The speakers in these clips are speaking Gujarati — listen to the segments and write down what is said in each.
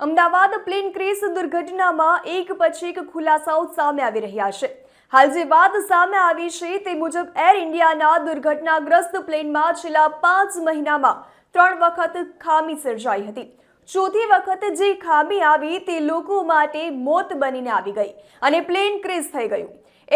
અમદાવાદ પ્લેન ક્રેશ દુર્ઘટનામાં એક પછી એક ખુલાસાઓ સામે આવી રહ્યા છે. હાલ જે વાત સામે આવી છે તે મુજબ એર ઇન્ડિયાના દુર્ઘટનાગ્રસ્ત પ્લેનમાં છેલ્લા પાંચ મહિનામાં ત્રણ વખત ખામી સર્જાઈ હતી. ચોથી વખત જે ખામી આવી તે લોકો માટે મોત બનીને આવી ગઈ અને પ્લેન ક્રેશ થઈ ગયું.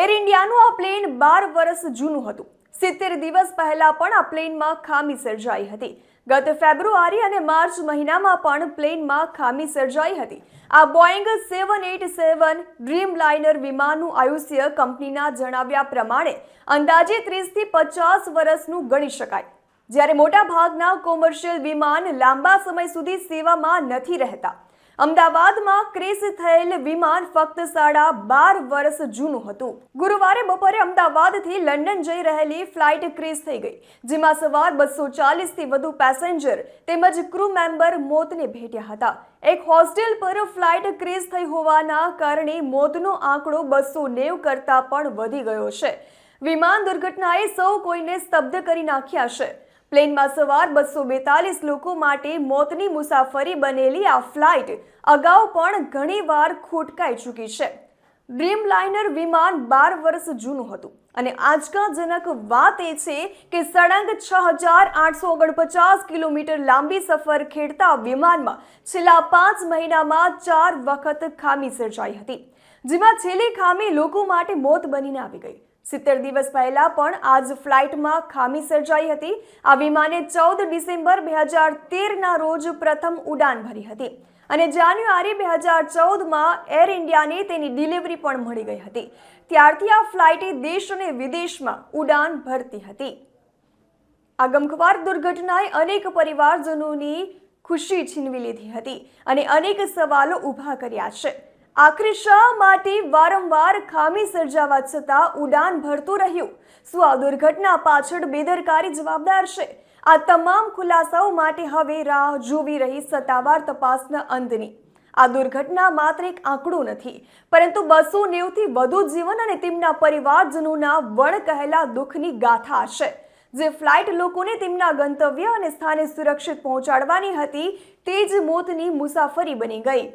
એર ઇન્ડિયાનું આ પ્લેન બાર વર્ષ જૂનું હતું. સિત્તેર દિવસ પહેલા પણ આ પ્લેનમાં ખામી સર્જાઈ હતી. ગત ફેબ્રુઆરી અને માર્ચ મહિનામાં પણ પ્લેનમાં ખામી સર્જાઈ હતી. આ Boeing seven eight seven Dreamliner વિમાનનું આયુષ્ય કંપનીના જણાવ્યા પ્રમાણે અંદાજે ત્રીસથી પચાસ વર્ષનું ગણી શકાય. જ્યારે મોટાભાગના કોમર્શિયલ વિમાન લાંબા સમય સુધી સેવામાં નથી રહેતા. અમદાવાદમાં ક્રેશ થયેલ વિમાન ફક્ત સાડા બાર વર્ષ જૂનું હતું. ગુરુવારે બપોરે અમદાવાદથી લંડન જઈ રહેલી ફ્લાઇટ ક્રેશ થઈ ગઈ, જેમાં સવાર બસો ચાલીસથી વધુ પેસેન્જર તેમજ ક્રૂ મેમ્બર મોતને ભેટ્યા હતા. એક હોસ્ટેલ પર ફ્લાઇટ ક્રેશ થઈ હોવાના કારણે મોતનો આંકડો બસો નેવ કરતાં પણ વધી ગયો છે. વિમાન દુર્ઘટનાએ સૌ કોઈને સ્તબ્ધ કરી નાખ્યા છે. પ્લેનમાં સવાર બસો બેતાલીસ લોકો માટે મોતની મુસાફરી બનેલી આ ફ્લાઇટ અગાઉ પણ ઘણીવાર ખોટકાઈ ચૂકી છે. ડ્રીમ લાઇનર વિમાન બાર વર્ષ જૂનું હતું અને આંચકાજનક વાત એ છે કે સળંગ છ હજાર આઠસો ઓગણપચાસ કિલોમીટર લાંબી સફર ખેડતા વિમાનમાં છેલ્લા પાંચ મહિનામાં ચાર વખત ખામી સર્જાઈ હતી, જેમાં છેલ્લી ખામી લોકો માટે મોત બનીને આવી ગઈ. સિત્તેર દિવસ પહેલા પણ આજ ફ્લાઇટમાં ખામી સર્જાઈ હતી. આ વિમાને ચૌદ ડિસેમ્બર બે હજાર તેરના રોજ પ્રથમ ઉડાન ભરી હતી અને જાન્યુઆરી બે હજાર ચૌદમાં એર ઇન્ડિયાને તેની ડિલિવરી પણ મળી ગઈ હતી. ત્યારથી આ ફ્લાઇટે દેશ અને વિદેશમાં ઉડાન ભરતી હતી. આ ગમખવાર દુર્ઘટનાએ અનેક પરિવારજનોની ખુશી છીનવી લીધી હતી અને અનેક સવાલો ઊભા કર્યા છે. આખરે શા માટે વારંવાર ખામી સર્જાવા છતાં ઉડાન ભરતું રહ્યું? શું આ દુર્ઘટના પાછળ બેદરકારી જવાબદાર છે? આ તમામ ખુલાસાઓ માટે હવે રાહ જોવી રહી સત્તાવાર તપાસના અંતની. આ દુર્ઘટના માત્ર એક આંકડો નથી, પરંતુ બસો નેવથી વધુ જીવન અને તેમના પરિવારજનોના વણ કહેલા દુઃખની ગાથા છે. જે ફ્લાઇટ લોકોને તેમના ગંતવ્ય અને સ્થાને સુરક્ષિત પહોંચાડવાની હતી, તે જ મોતની મુસાફરી બની ગઈ.